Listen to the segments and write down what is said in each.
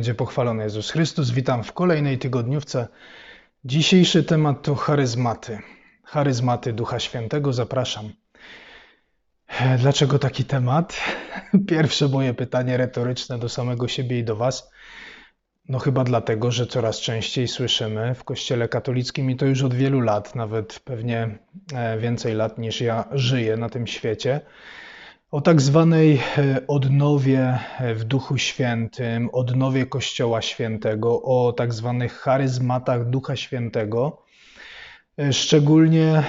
Będzie pochwalony Jezus Chrystus. Witam w kolejnej tygodniówce. Dzisiejszy temat to charyzmaty. Charyzmaty Ducha Świętego. Zapraszam. Dlaczego taki temat? Pierwsze moje pytanie retoryczne do samego siebie i do Was. No chyba dlatego, że coraz częściej słyszymy w Kościele katolickim i to już od wielu lat, nawet pewnie e, więcej lat niż ja żyję na tym świecie, o tak zwanej e, odnowie e, w Duchu Świętym, odnowie Kościoła Świętego, o tak zwanych charyzmatach Ducha Świętego. E, szczególnie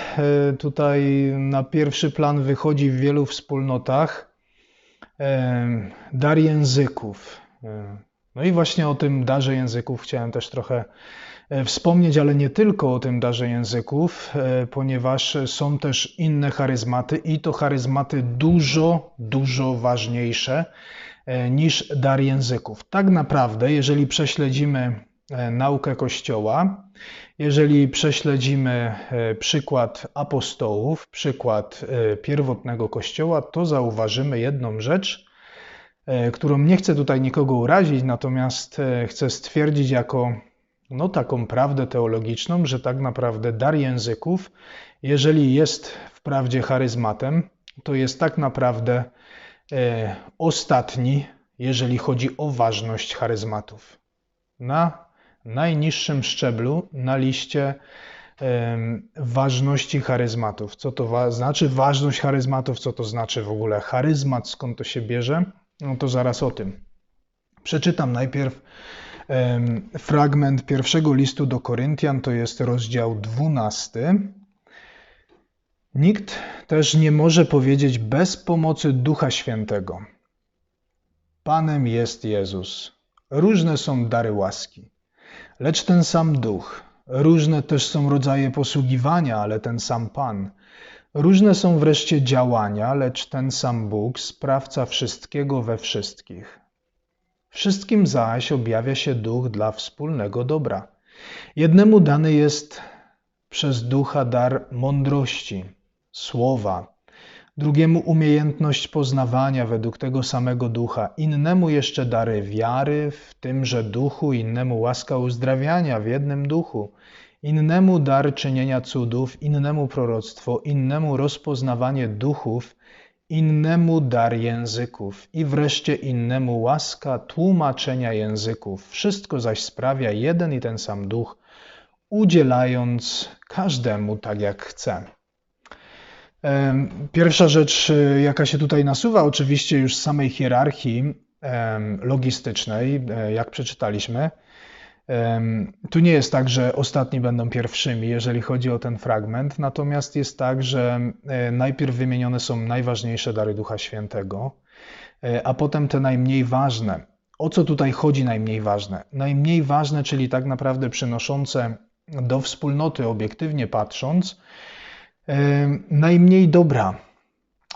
tutaj na pierwszy plan wychodzi w wielu wspólnotach dar języków. No i właśnie o tym darze języków chciałem też trochę wspomnieć, ale nie tylko o tym darze języków, e, ponieważ są też inne charyzmaty i to charyzmaty dużo, dużo ważniejsze e, niż dar języków. Tak naprawdę, jeżeli prześledzimy naukę Kościoła, jeżeli prześledzimy przykład apostołów, przykład pierwotnego Kościoła, to zauważymy jedną rzecz, którą nie chcę tutaj nikogo urazić, natomiast chcę stwierdzić jako no, taką prawdę teologiczną, że tak naprawdę dar języków, jeżeli jest wprawdzie charyzmatem, to jest tak naprawdę e, ostatni, jeżeli chodzi o ważność charyzmatów. Na najniższym szczeblu na liście e, ważności charyzmatów. Co to wa znaczy ważność charyzmatów, co to znaczy w ogóle charyzmat, skąd to się bierze, no to zaraz o tym. Przeczytam najpierw fragment pierwszego listu do Koryntian, to jest rozdział 12. Nikt też nie może powiedzieć bez pomocy Ducha Świętego. Panem jest Jezus. Różne są dary łaski, lecz ten sam Duch. Różne też są rodzaje posługiwania, ale ten sam Pan. Różne są wreszcie działania, lecz ten sam Bóg, sprawca wszystkiego we wszystkich. Wszystkim zaś objawia się duch dla wspólnego dobra. Jednemu dany jest przez ducha dar mądrości, słowa, drugiemu umiejętność poznawania według tego samego ducha, innemu jeszcze dary wiary w tymże duchu, innemu łaska uzdrawiania w jednym duchu, innemu dar czynienia cudów, innemu proroctwo, innemu rozpoznawanie duchów, innemu dar języków i wreszcie innemu łaska tłumaczenia języków. Wszystko zaś sprawia jeden i ten sam duch, udzielając każdemu tak jak chce. Pierwsza rzecz, jaka się tutaj nasuwa, oczywiście już z samej hierarchii logistycznej, e, jak przeczytaliśmy, tu nie jest tak, że ostatni będą pierwszymi, jeżeli chodzi o ten fragment, natomiast jest tak, że e, najpierw wymienione są najważniejsze dary Ducha Świętego, e, a potem te najmniej ważne. O co tutaj chodzi najmniej ważne? Najmniej ważne, czyli tak naprawdę przynoszące do wspólnoty, obiektywnie patrząc, najmniej dobra.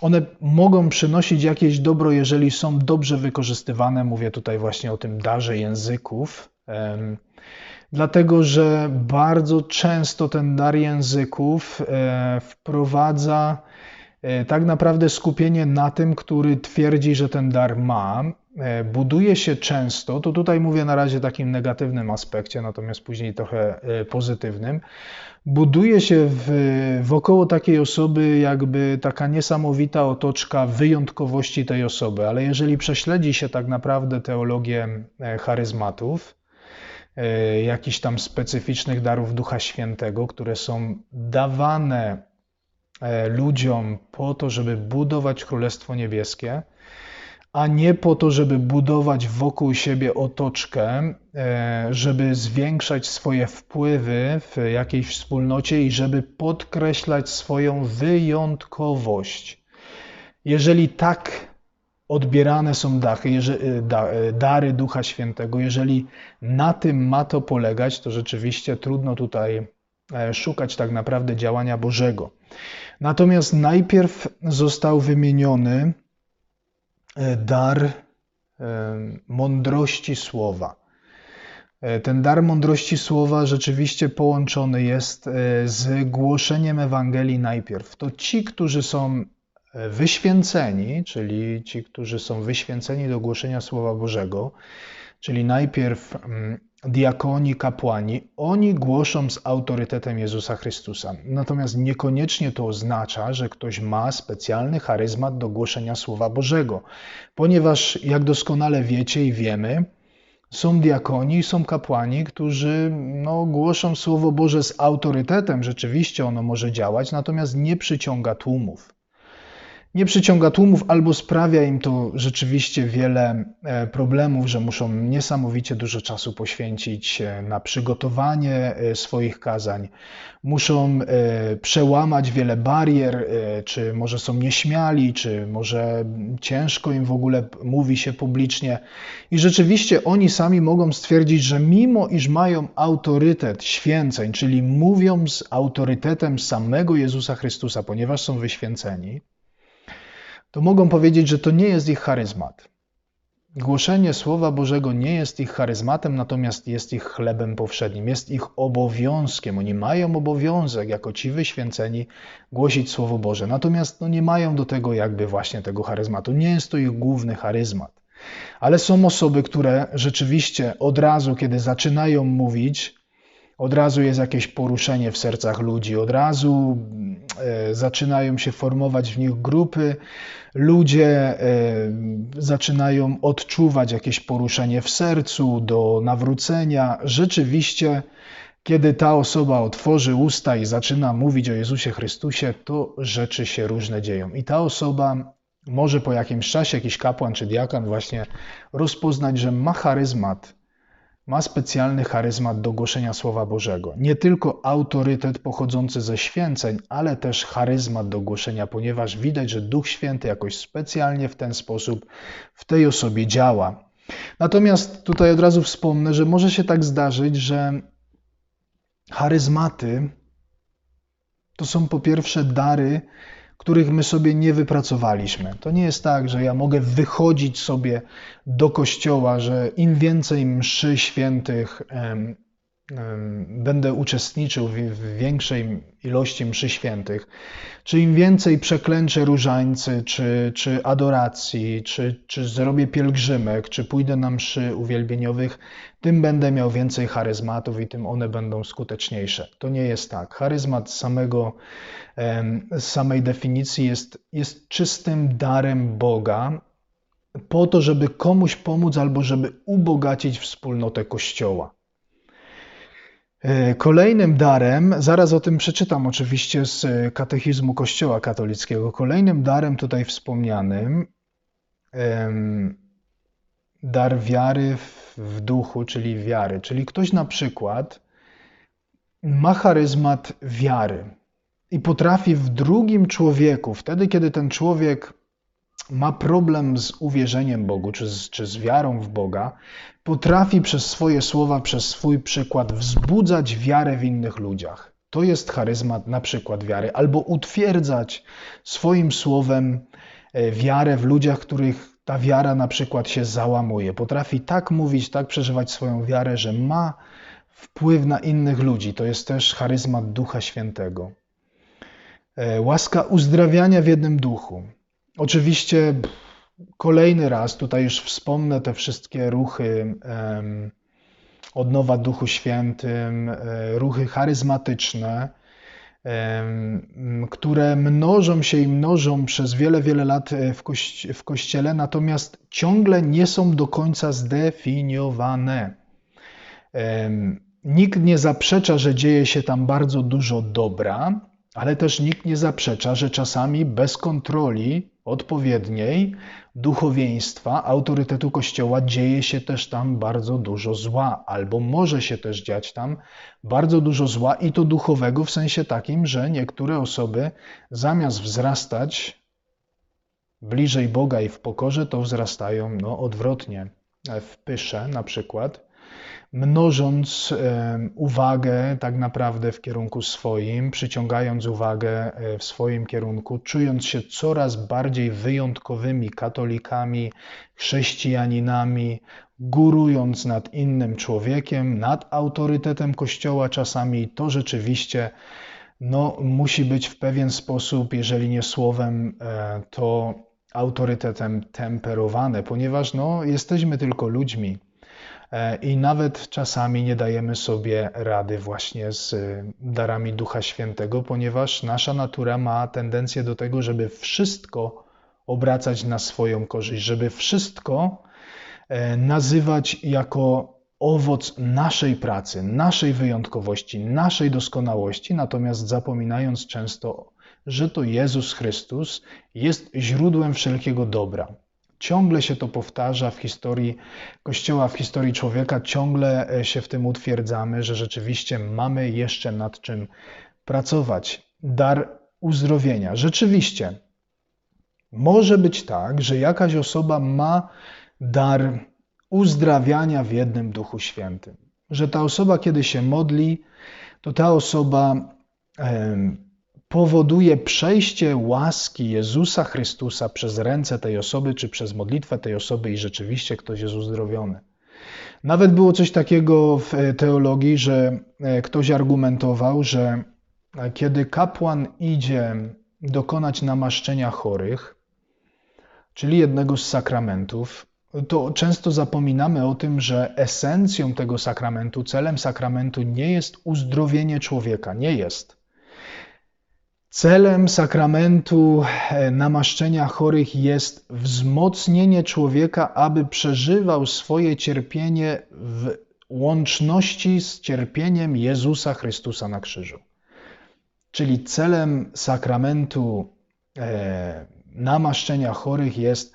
One mogą przynosić jakieś dobro, jeżeli są dobrze wykorzystywane. Mówię tutaj właśnie o tym darze języków, Dlatego, że bardzo często ten dar języków e, wprowadza e, tak naprawdę skupienie na tym, który twierdzi, że ten dar ma. E, buduje się często, to tutaj mówię na razie takim negatywnym aspekcie, natomiast później trochę pozytywnym. Buduje się w, wokoło takiej osoby jakby taka niesamowita otoczka wyjątkowości tej osoby, ale jeżeli prześledzi się tak naprawdę teologię charyzmatów, jakichś tam specyficznych darów Ducha Świętego, które są dawane e, ludziom po to, żeby budować Królestwo Niebieskie, a nie po to, żeby budować wokół siebie otoczkę, e, żeby zwiększać swoje wpływy w jakiejś wspólnocie i żeby podkreślać swoją wyjątkowość. Jeżeli tak odbierane są dachy, y, y, dary Ducha Świętego. Jeżeli na tym ma to polegać, to rzeczywiście trudno tutaj e, szukać tak naprawdę działania Bożego. Natomiast najpierw został wymieniony e, dar e, mądrości słowa. Ten dar mądrości słowa rzeczywiście połączony jest z głoszeniem Ewangelii najpierw. To ci, którzy są wyświęceni, czyli ci, którzy są wyświęceni do głoszenia Słowa Bożego, czyli najpierw mm, diakoni, kapłani, oni głoszą z autorytetem Jezusa Chrystusa. Natomiast niekoniecznie to oznacza, że ktoś ma specjalny charyzmat do głoszenia Słowa Bożego, ponieważ, jak doskonale wiecie i wiemy, są diakoni, są kapłani, którzy no, głoszą Słowo Boże z autorytetem. Rzeczywiście ono może działać, natomiast nie przyciąga tłumów nie przyciąga tłumów albo sprawia im to rzeczywiście wiele e, problemów, że muszą niesamowicie dużo czasu poświęcić e, na przygotowanie e, swoich kazań. Muszą przełamać wiele barier, czy może są nieśmiali, czy może ciężko im w ogóle mówi się publicznie. I rzeczywiście oni sami mogą stwierdzić, że mimo iż mają autorytet święceń, czyli mówią z autorytetem samego Jezusa Chrystusa, ponieważ są wyświęceni, to mogą powiedzieć, że to nie jest ich charyzmat. Głoszenie Słowa Bożego nie jest ich charyzmatem, natomiast jest ich chlebem powszednim, jest ich obowiązkiem. Oni mają obowiązek, jako ci wyświęceni, głosić Słowo Boże. Natomiast no, nie mają do tego jakby właśnie tego charyzmatu. Nie jest to ich główny charyzmat. Ale są osoby, które rzeczywiście od razu, kiedy zaczynają mówić, od razu jest jakieś poruszenie w sercach ludzi, od razu e, zaczynają się formować w nich grupy, ludzie e, zaczynają odczuwać jakieś poruszenie w sercu do nawrócenia. Rzeczywiście, kiedy ta osoba otworzy usta i zaczyna mówić o Jezusie Chrystusie, to rzeczy się różne dzieją. I ta osoba może po jakimś czasie, jakiś kapłan czy diakan właśnie rozpoznać, że ma charyzmat ma specjalny charyzmat do głoszenia Słowa Bożego. Nie tylko autorytet pochodzący ze święceń, ale też charyzmat do głoszenia, ponieważ widać, że Duch Święty jakoś specjalnie w ten sposób w tej osobie działa. Natomiast tutaj od razu wspomnę, że może się tak zdarzyć, że charyzmaty to są po pierwsze dary, których my sobie nie wypracowaliśmy. To nie jest tak, że ja mogę wychodzić sobie do kościoła, że im więcej mszy świętych będę uczestniczył w większej ilości mszy świętych, czy im więcej przeklęczę różańcy, czy, czy adoracji, czy, czy zrobię pielgrzymek, czy pójdę na mszy uwielbieniowych, tym będę miał więcej charyzmatów i tym one będą skuteczniejsze. To nie jest tak. Charyzmat samego, z samej definicji jest, jest czystym darem Boga po to, żeby komuś pomóc albo żeby ubogacić wspólnotę Kościoła. E, kolejnym darem, zaraz o tym przeczytam oczywiście z katechizmu Kościoła katolickiego, kolejnym darem tutaj wspomnianym, dar wiary w duchu, czyli wiary. Czyli ktoś na przykład ma charyzmat wiary i potrafi w drugim człowieku, wtedy kiedy ten człowiek ma problem z uwierzeniem Bogu, czy z, czy z wiarą w Boga, potrafi przez swoje słowa, przez swój przykład wzbudzać wiarę w innych ludziach. To jest charyzmat na przykład wiary, albo utwierdzać swoim słowem e, wiarę w ludziach, których ta wiara na przykład się załamuje. Potrafi tak mówić, tak przeżywać swoją wiarę, że ma wpływ na innych ludzi. To jest też charyzmat Ducha Świętego. E, łaska uzdrawiania w jednym duchu. Oczywiście kolejny raz, tutaj już wspomnę te wszystkie ruchy odnowa Duchu Świętym, e, ruchy charyzmatyczne, które mnożą się i mnożą przez wiele, wiele lat e, w, kości w Kościele, natomiast ciągle nie są do końca zdefiniowane. Nikt nie zaprzecza, że dzieje się tam bardzo dużo dobra, ale też nikt nie zaprzecza, że czasami bez kontroli odpowiedniej duchowieństwa, autorytetu Kościoła dzieje się też tam bardzo dużo zła, albo może się też dziać tam bardzo dużo zła i to duchowego w sensie takim, że niektóre osoby zamiast wzrastać bliżej Boga i w pokorze, to wzrastają no, odwrotnie, w pysze na przykład, mnożąc uwagę tak naprawdę w kierunku swoim, przyciągając uwagę e, w swoim kierunku, czując się coraz bardziej wyjątkowymi katolikami, chrześcijaninami, górując nad innym człowiekiem, nad autorytetem Kościoła czasami, to rzeczywiście no, musi być w pewien sposób, jeżeli nie słowem, e, to autorytetem temperowane, ponieważ no, jesteśmy tylko ludźmi i nawet czasami nie dajemy sobie rady właśnie z darami Ducha Świętego, ponieważ nasza natura ma tendencję do tego, żeby wszystko obracać na swoją korzyść, żeby wszystko e, nazywać jako owoc naszej pracy, naszej wyjątkowości, naszej doskonałości, natomiast zapominając często, że to Jezus Chrystus jest źródłem wszelkiego dobra. Ciągle się to powtarza w historii Kościoła, w historii człowieka, ciągle e, się w tym utwierdzamy, że rzeczywiście mamy jeszcze nad czym pracować. Dar uzdrowienia. Rzeczywiście, może być tak, że jakaś osoba ma dar uzdrawiania w jednym Duchu Świętym. Że ta osoba, kiedy się modli, to ta osoba powoduje przejście łaski Jezusa Chrystusa przez ręce tej osoby, czy przez modlitwę tej osoby, i rzeczywiście ktoś jest uzdrowiony. Nawet było coś takiego w teologii, że e, ktoś argumentował, że e, kiedy kapłan idzie dokonać namaszczenia chorych, czyli jednego z sakramentów, to często zapominamy o tym, że esencją tego sakramentu, celem sakramentu nie jest uzdrowienie człowieka. Nie jest. Celem sakramentu e, namaszczenia chorych jest wzmocnienie człowieka, aby przeżywał swoje cierpienie w łączności z cierpieniem Jezusa Chrystusa na krzyżu. Czyli celem sakramentu e, namaszczenia chorych jest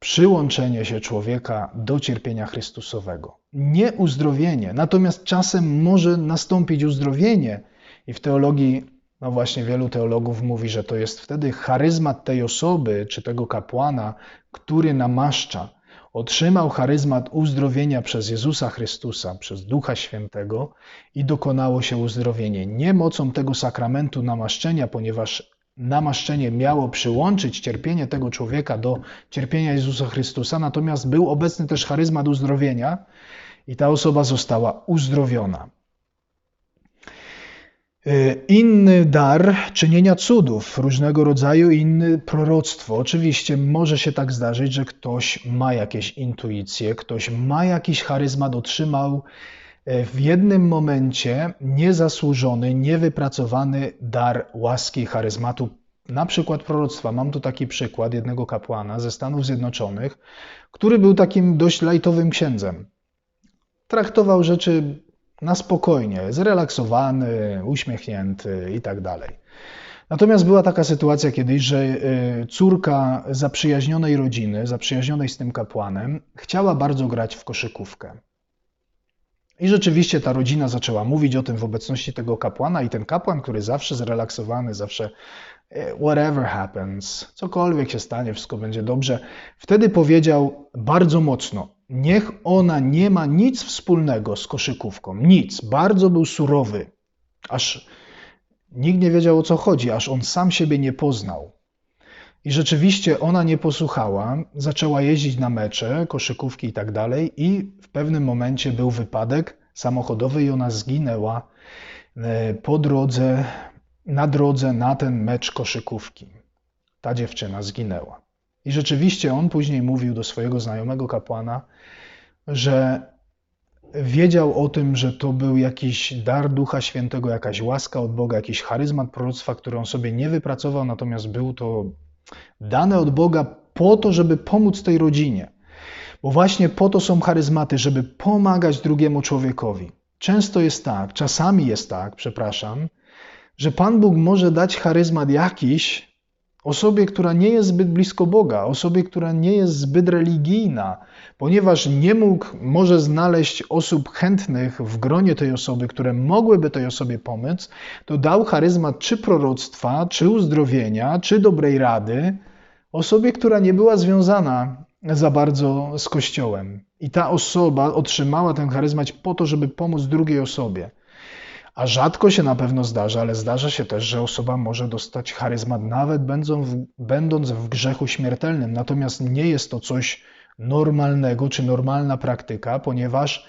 przyłączenie się człowieka do cierpienia Chrystusowego. Nie uzdrowienie. Natomiast czasem może nastąpić uzdrowienie, i w teologii, no właśnie, wielu teologów mówi, że to jest wtedy charyzmat tej osoby czy tego kapłana, który namaszcza. Otrzymał charyzmat uzdrowienia przez Jezusa Chrystusa, przez Ducha Świętego i dokonało się uzdrowienie. Nie mocą tego sakramentu namaszczenia, ponieważ namaszczenie miało przyłączyć cierpienie tego człowieka do cierpienia Jezusa Chrystusa, natomiast był obecny też charyzmat uzdrowienia i ta osoba została uzdrowiona. Y, inny dar czynienia cudów, różnego rodzaju inne proroctwo. Oczywiście może się tak zdarzyć, że ktoś ma jakieś intuicje, ktoś ma jakiś charyzmat, otrzymał E, w jednym momencie niezasłużony, niewypracowany dar łaski, charyzmatu, na przykład proroctwa. Mam tu taki przykład jednego kapłana ze Stanów Zjednoczonych, który był takim dość lajtowym księdzem. Traktował rzeczy na spokojnie, zrelaksowany, uśmiechnięty i tak dalej. Natomiast była taka sytuacja kiedyś, że e, córka zaprzyjaźnionej rodziny, zaprzyjaźnionej z tym kapłanem, chciała bardzo grać w koszykówkę. I rzeczywiście ta rodzina zaczęła mówić o tym w obecności tego kapłana, i ten kapłan, który zawsze zrelaksowany, zawsze e, whatever happens, cokolwiek się stanie, wszystko będzie dobrze, wtedy powiedział bardzo mocno: Niech ona nie ma nic wspólnego z koszykówką, nic. Bardzo był surowy, aż nikt nie wiedział o co chodzi, aż on sam siebie nie poznał. I rzeczywiście ona nie posłuchała, zaczęła jeździć na mecze, koszykówki i tak dalej, i w pewnym momencie był wypadek samochodowy i ona zginęła e, po drodze, na drodze na ten mecz koszykówki. Ta dziewczyna zginęła. I rzeczywiście on później mówił do swojego znajomego kapłana, że wiedział o tym, że to był jakiś dar Ducha Świętego, jakaś łaska od Boga, jakiś charyzmat proroctwa, który on sobie nie wypracował, natomiast był to dane od Boga po to, żeby pomóc tej rodzinie. Bo właśnie po to są charyzmaty, żeby pomagać drugiemu człowiekowi. Często jest tak, czasami jest tak, przepraszam, że Pan Bóg może dać charyzmat jakiś osobie, która nie jest zbyt blisko Boga, osobie, która nie jest zbyt religijna, ponieważ nie mógł może znaleźć osób chętnych w gronie tej osoby, które mogłyby tej osobie pomóc, to dał charyzmat czy proroctwa, czy uzdrowienia, czy dobrej rady osobie, która nie była związana za bardzo z Kościołem. I ta osoba otrzymała ten charyzmat po to, żeby pomóc drugiej osobie. A rzadko się na pewno zdarza, ale zdarza się też, że osoba może dostać charyzmat nawet będąc w, grzechu śmiertelnym. Natomiast nie jest to coś normalnego czy normalna praktyka, ponieważ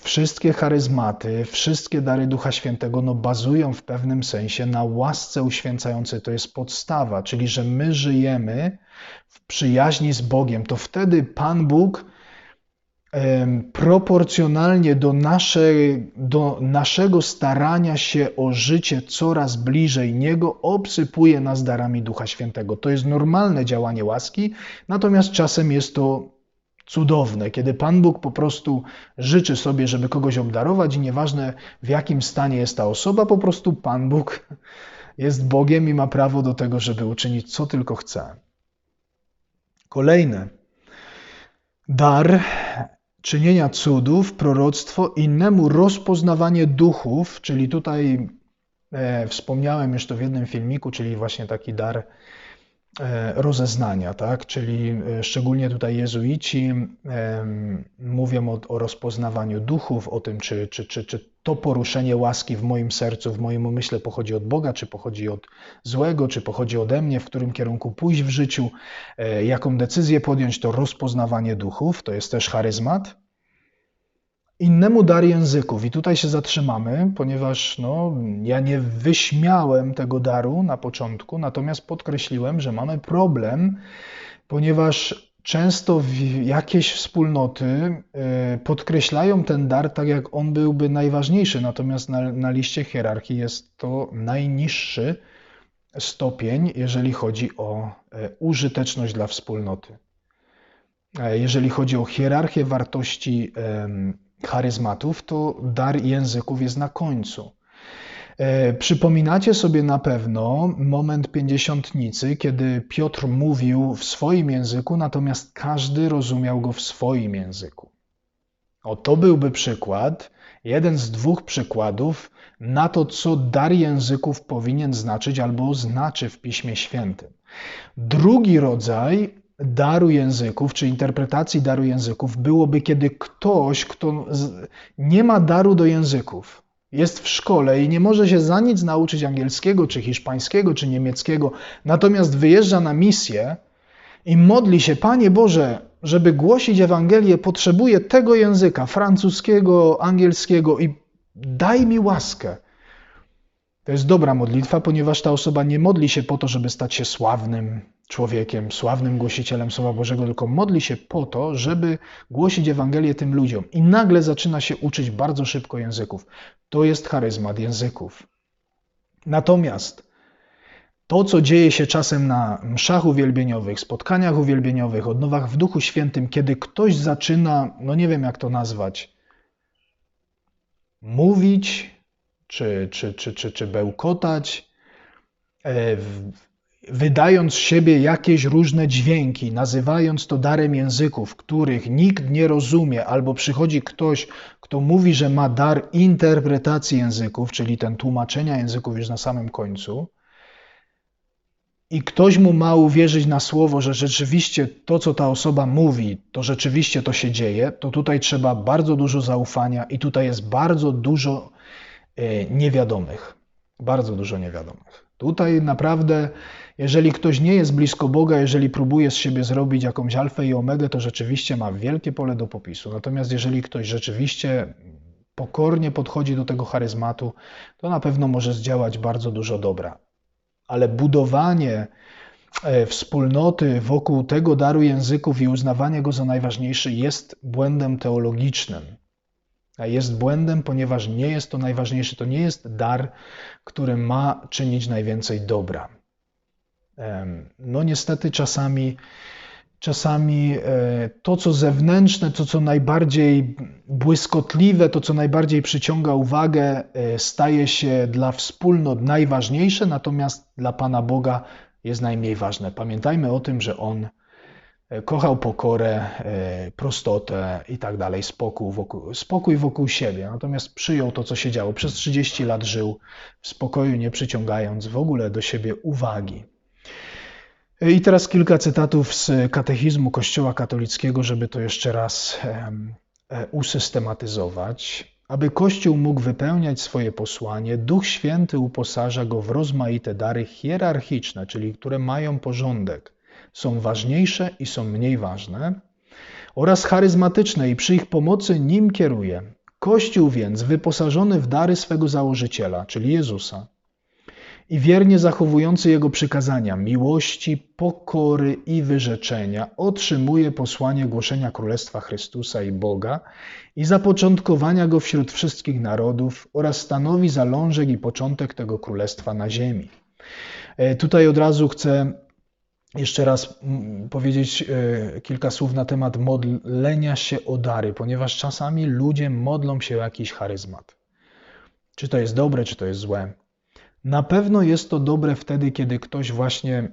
wszystkie charyzmaty, wszystkie dary Ducha Świętego no, bazują w pewnym sensie na łasce uświęcającej. To jest podstawa, czyli że my żyjemy w przyjaźni z Bogiem. To wtedy Pan Bóg proporcjonalnie do, do naszego starania się o życie coraz bliżej Niego, obsypuje nas darami Ducha Świętego. To jest normalne działanie łaski, natomiast czasem jest to cudowne, kiedy Pan Bóg po prostu życzy sobie, żeby kogoś obdarować i nieważne w jakim stanie jest ta osoba, po prostu Pan Bóg jest Bogiem i ma prawo do tego, żeby uczynić co tylko chce. Kolejne. Dar czynienia cudów, proroctwo, innemu rozpoznawanie duchów, czyli tutaj e, wspomniałem już to w jednym filmiku, czyli właśnie taki dar rozeznania, tak? czyli e, szczególnie tutaj jezuici e, mówią o, o, rozpoznawaniu duchów, o tym, czy, czy, czy, czy to poruszenie łaski w moim sercu, w moim umyśle pochodzi od Boga, czy pochodzi od złego, czy pochodzi ode mnie, w którym kierunku pójść w życiu, e, jaką decyzję podjąć, to rozpoznawanie duchów, to jest też charyzmat. Innemu dar języków, i tutaj się zatrzymamy, ponieważ no, ja nie wyśmiałem tego daru na początku, natomiast podkreśliłem, że mamy problem, ponieważ często jakieś wspólnoty e, podkreślają ten dar tak, jak on byłby najważniejszy, natomiast na, na liście hierarchii jest to najniższy stopień, jeżeli chodzi o e, użyteczność dla wspólnoty. E, jeżeli chodzi o hierarchię wartości charyzmatów, to dar języków jest na końcu. E, przypominacie sobie na pewno moment pięćdziesiątnicy, kiedy Piotr mówił w swoim języku, natomiast każdy rozumiał go w swoim języku. O, to byłby przykład, jeden z dwóch przykładów na to, co dar języków powinien znaczyć albo znaczy w Piśmie Świętym. Drugi rodzaj daru języków, czy interpretacji daru języków byłoby, kiedy ktoś, kto nie ma daru do języków, jest w szkole i nie może się za nic nauczyć angielskiego, czy hiszpańskiego, czy niemieckiego, natomiast wyjeżdża na misję i modli się, Panie Boże, żeby głosić Ewangelię, potrzebuję tego języka, francuskiego, angielskiego i daj mi łaskę. To jest dobra modlitwa, ponieważ ta osoba nie modli się po to, żeby stać się sławnym człowiekiem, sławnym głosicielem Słowa Bożego, tylko modli się po to, żeby głosić Ewangelię tym ludziom. I nagle zaczyna się uczyć bardzo szybko języków. To jest charyzmat języków. Natomiast to, co dzieje się czasem na mszach uwielbieniowych, spotkaniach uwielbieniowych, odnowach w Duchu Świętym, kiedy ktoś zaczyna, no nie wiem jak to nazwać, mówić, czy, czy, czy, czy, czy bełkotać, e, wydając z siebie jakieś różne dźwięki, nazywając to darem języków, których nikt nie rozumie, albo przychodzi ktoś, kto mówi, że ma dar interpretacji języków, czyli ten tłumaczenia języków już na samym końcu, i ktoś mu ma uwierzyć na słowo, że rzeczywiście to, co ta osoba mówi, to rzeczywiście to się dzieje, to tutaj trzeba bardzo dużo zaufania i tutaj jest bardzo dużo niewiadomych. Bardzo dużo niewiadomych. Tutaj naprawdę jeżeli ktoś nie jest blisko Boga, jeżeli próbuje z siebie zrobić jakąś alfę i omegę, to rzeczywiście ma wielkie pole do popisu. Natomiast jeżeli ktoś rzeczywiście pokornie podchodzi do tego charyzmatu, to na pewno może zdziałać bardzo dużo dobra. Ale budowanie e, wspólnoty wokół tego daru języków i uznawanie go za najważniejszy jest błędem teologicznym. Jest błędem, ponieważ nie jest to najważniejszy, to nie jest dar, który ma czynić najwięcej dobra. No niestety czasami, czasami e, to, co zewnętrzne, to, co najbardziej błyskotliwe, to, co najbardziej przyciąga uwagę, e, staje się dla wspólnot najważniejsze, natomiast dla Pana Boga jest najmniej ważne. Pamiętajmy o tym, że On kochał pokorę, prostotę i tak dalej, spokój wokół, spokój wokół siebie. Natomiast przyjął to, co się działo. Przez 30 lat żył w spokoju, nie przyciągając w ogóle do siebie uwagi. I teraz kilka cytatów z katechizmu Kościoła katolickiego, żeby to jeszcze raz e, usystematyzować. Aby Kościół mógł wypełniać swoje posłanie, Duch Święty uposaża go w rozmaite dary hierarchiczne, czyli które mają porządek, są ważniejsze i są mniej ważne, oraz charyzmatyczne i przy ich pomocy nim kieruje. Kościół więc, wyposażony w dary swego założyciela, czyli Jezusa, i wiernie zachowujący Jego przykazania, miłości, pokory i wyrzeczenia, otrzymuje posłanie głoszenia Królestwa Chrystusa i Boga i zapoczątkowania Go wśród wszystkich narodów oraz stanowi zalążek i początek tego Królestwa na ziemi. E, tutaj od razu chcę jeszcze raz mm, powiedzieć e, kilka słów na temat modlenia się o dary, ponieważ czasami ludzie modlą się o jakiś charyzmat. Czy to jest dobre, czy to jest złe. Na pewno jest to dobre wtedy, kiedy ktoś właśnie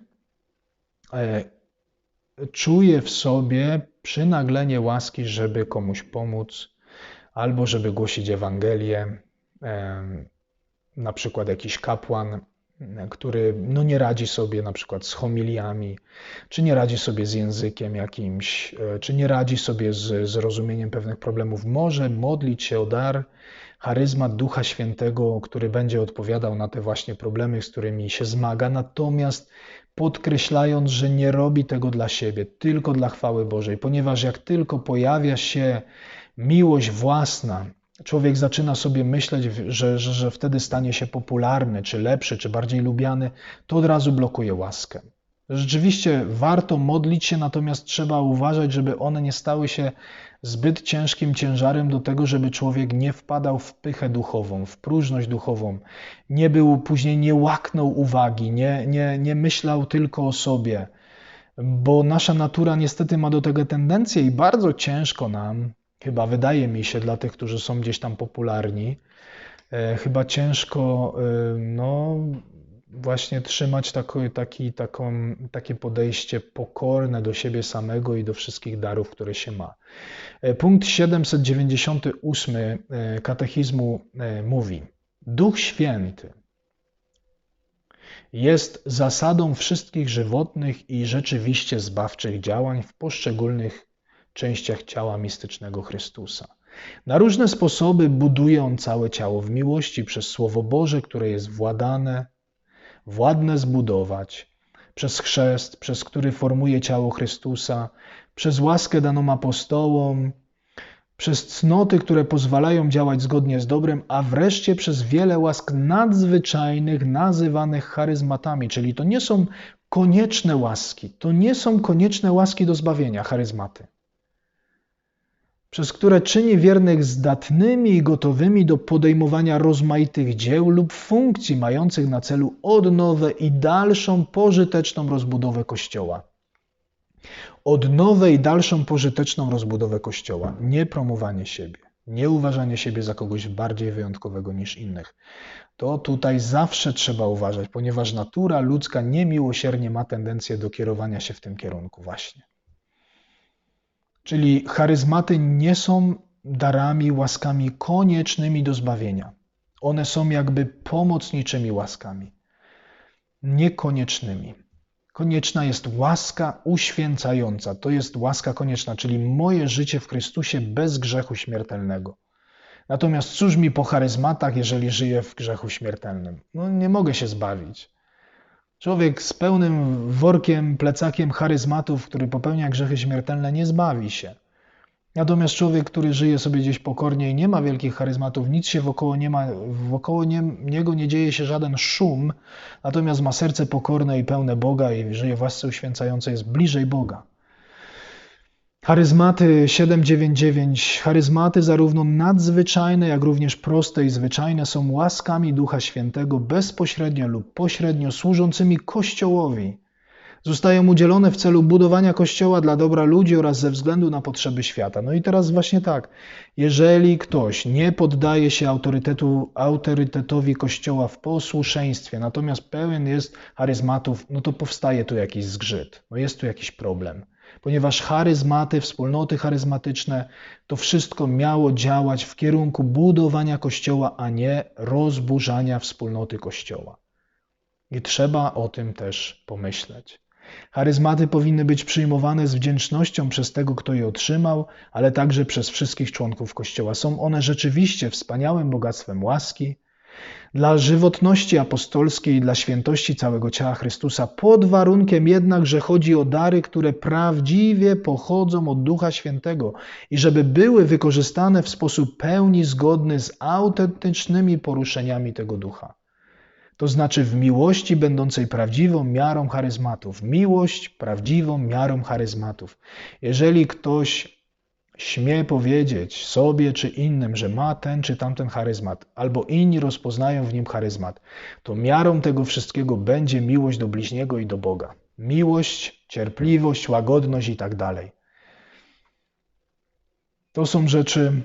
e, czuje w sobie przynaglenie łaski, żeby komuś pomóc, albo żeby głosić Ewangelię, na przykład jakiś kapłan który no nie radzi sobie na przykład z homiliami, czy nie radzi sobie z językiem jakimś, e, czy nie radzi sobie z zrozumieniem pewnych problemów, może modlić się o dar, charyzmat Ducha Świętego, który będzie odpowiadał na te właśnie problemy, z którymi się zmaga, natomiast podkreślając, że nie robi tego dla siebie, tylko dla chwały Bożej, ponieważ jak tylko pojawia się miłość własna, człowiek zaczyna sobie myśleć, że, że, że wtedy stanie się popularny, czy lepszy, czy bardziej lubiany, to od razu blokuje łaskę. Rzeczywiście warto modlić się, natomiast trzeba uważać, żeby one nie stały się zbyt ciężkim ciężarem do tego, żeby człowiek nie wpadał w pychę duchową, w próżność duchową, nie był później, nie łaknął uwagi, nie, nie, nie myślał tylko o sobie, bo nasza natura niestety ma do tego tendencję i bardzo ciężko nam chyba wydaje mi się dla tych, którzy są gdzieś tam popularni, e, chyba ciężko e, no, właśnie trzymać taki, taki, taką, takie podejście pokorne do siebie samego i do wszystkich darów, które się ma. E, punkt 798 katechizmu mówi: Duch Święty jest zasadą wszystkich żywotnych i rzeczywiście zbawczych działań w poszczególnych częściach ciała mistycznego Chrystusa. Na różne sposoby buduje on całe ciało w miłości przez Słowo Boże, które jest władane, władne zbudować, przez chrzest, przez który formuje ciało Chrystusa, przez łaskę daną apostołom, przez cnoty, które pozwalają działać zgodnie z dobrem, a wreszcie przez wiele łask nadzwyczajnych, nazywanych charyzmatami, czyli to nie są konieczne łaski, to nie są konieczne łaski do zbawienia, charyzmaty przez które czyni wiernych zdatnymi i gotowymi do podejmowania rozmaitych dzieł lub funkcji mających na celu odnowę i dalszą pożyteczną rozbudowę Kościoła. Odnowę i dalszą pożyteczną rozbudowę Kościoła, nie promowanie siebie, nie uważanie siebie za kogoś bardziej wyjątkowego niż innych. To tutaj zawsze trzeba uważać, ponieważ natura ludzka niemiłosiernie ma tendencję do kierowania się w tym kierunku właśnie. Czyli charyzmaty nie są darami, łaskami koniecznymi do zbawienia. One są jakby pomocniczymi łaskami, niekoniecznymi. Konieczna jest łaska uświęcająca. To jest łaska konieczna, czyli moje życie w Chrystusie bez grzechu śmiertelnego. Natomiast cóż mi po charyzmatach, jeżeli żyję w grzechu śmiertelnym? No nie mogę się zbawić. Człowiek z pełnym workiem, plecakiem charyzmatów, który popełnia grzechy śmiertelne, nie zbawi się. Natomiast człowiek, który żyje sobie gdzieś pokornie i nie ma wielkich charyzmatów, nic się wokoło, nie ma, wokoło nie, niego nie dzieje się żaden szum, natomiast ma serce pokorne i pełne Boga i żyje w łasce uświęcającej, jest bliżej Boga. Charyzmaty 799. Charyzmaty zarówno nadzwyczajne, jak również proste i zwyczajne są łaskami Ducha Świętego bezpośrednio lub pośrednio służącymi Kościołowi. Zostają udzielone w celu budowania Kościoła dla dobra ludzi oraz ze względu na potrzeby świata. No i teraz właśnie tak. Jeżeli ktoś nie poddaje się autorytetu, autorytetowi Kościoła w posłuszeństwie, natomiast pełen jest charyzmatów, no to powstaje tu jakiś zgrzyt. No jest tu jakiś problem ponieważ charyzmaty, wspólnoty charyzmatyczne, to wszystko miało działać w kierunku budowania Kościoła, a nie rozburzania wspólnoty Kościoła. I trzeba o tym też pomyśleć. Charyzmaty powinny być przyjmowane z wdzięcznością przez tego, kto je otrzymał, ale także przez wszystkich członków Kościoła. Są one rzeczywiście wspaniałym bogactwem łaski, dla żywotności apostolskiej i dla świętości całego ciała Chrystusa, pod warunkiem jednak, że chodzi o dary, które prawdziwie pochodzą od Ducha Świętego i żeby były wykorzystane w sposób pełni zgodny z autentycznymi poruszeniami tego Ducha. To znaczy w miłości będącej prawdziwą miarą charyzmatów. Miłość prawdziwą miarą charyzmatów. Jeżeli ktoś śmie powiedzieć sobie czy innym, że ma ten czy tamten charyzmat, albo inni rozpoznają w nim charyzmat, to miarą tego wszystkiego będzie miłość do bliźniego i do Boga. Miłość, cierpliwość, łagodność i tak dalej. To są rzeczy,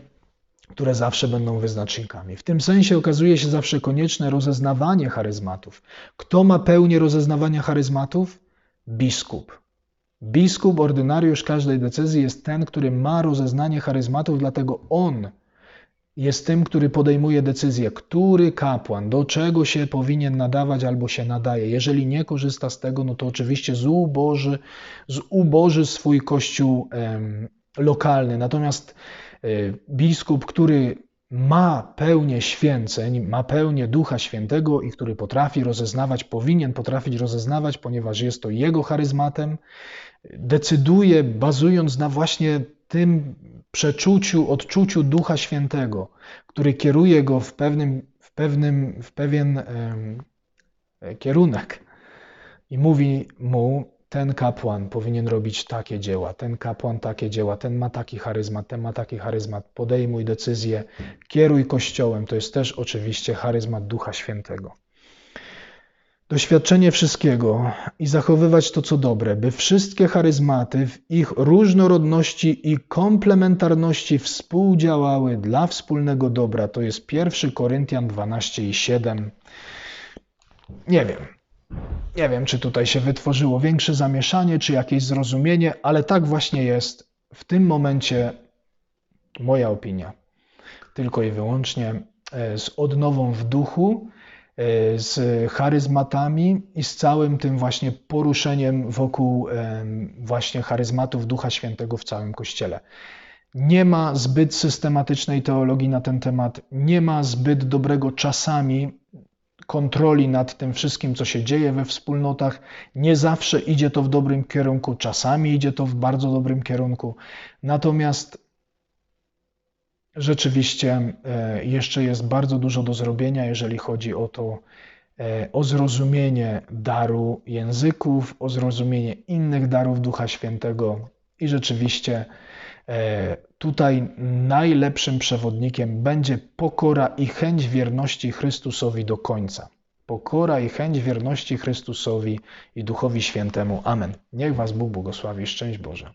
które zawsze będą wyznacznikami. W tym sensie okazuje się zawsze konieczne rozeznawanie charyzmatów. Kto ma pełnię rozeznawania charyzmatów? Biskup. Biskup, ordynariusz każdej decyzji jest ten, który ma rozeznanie charyzmatów, dlatego on jest tym, który podejmuje decyzję, który kapłan do czego się powinien nadawać albo się nadaje. Jeżeli nie korzysta z tego, no to oczywiście zuboży, zuboży swój kościół lokalny. Natomiast y, biskup, który ma pełnię święceń, ma pełnię Ducha Świętego i który potrafi rozeznawać, powinien potrafić rozeznawać, ponieważ jest to jego charyzmatem, decyduje, bazując na właśnie tym przeczuciu, odczuciu Ducha Świętego, który kieruje go w, pewnym, w, pewnym, w pewien kierunek i mówi mu, ten kapłan powinien robić takie dzieła, ten kapłan takie dzieła, ten ma taki charyzmat, ten ma taki charyzmat, podejmuj decyzję, kieruj Kościołem. To jest też oczywiście charyzmat Ducha Świętego. Doświadczenie wszystkiego i zachowywać to, co dobre, by wszystkie charyzmaty w ich różnorodności i komplementarności współdziałały dla wspólnego dobra. To jest 1 Koryntian 12 i 7. Nie wiem. Nie wiem, czy tutaj się wytworzyło większe zamieszanie, czy jakieś zrozumienie, ale tak właśnie jest w tym momencie moja opinia. Tylko i wyłącznie e, z odnową w duchu z charyzmatami i z całym tym właśnie poruszeniem wokół właśnie charyzmatów Ducha Świętego w całym Kościele. Nie ma zbyt systematycznej teologii na ten temat, nie ma zbyt dobrego czasami kontroli nad tym wszystkim, co się dzieje we wspólnotach. Nie zawsze idzie to w dobrym kierunku, czasami idzie to w bardzo dobrym kierunku. Natomiast Rzeczywiście e, jeszcze jest bardzo dużo do zrobienia, jeżeli chodzi o to, e, o zrozumienie daru języków, o zrozumienie innych darów Ducha Świętego i rzeczywiście e, tutaj najlepszym przewodnikiem będzie pokora i chęć wierności Chrystusowi do końca. Pokora i chęć wierności Chrystusowi i Duchowi Świętemu. Amen. Niech Was Bóg błogosławi. Szczęść Boże.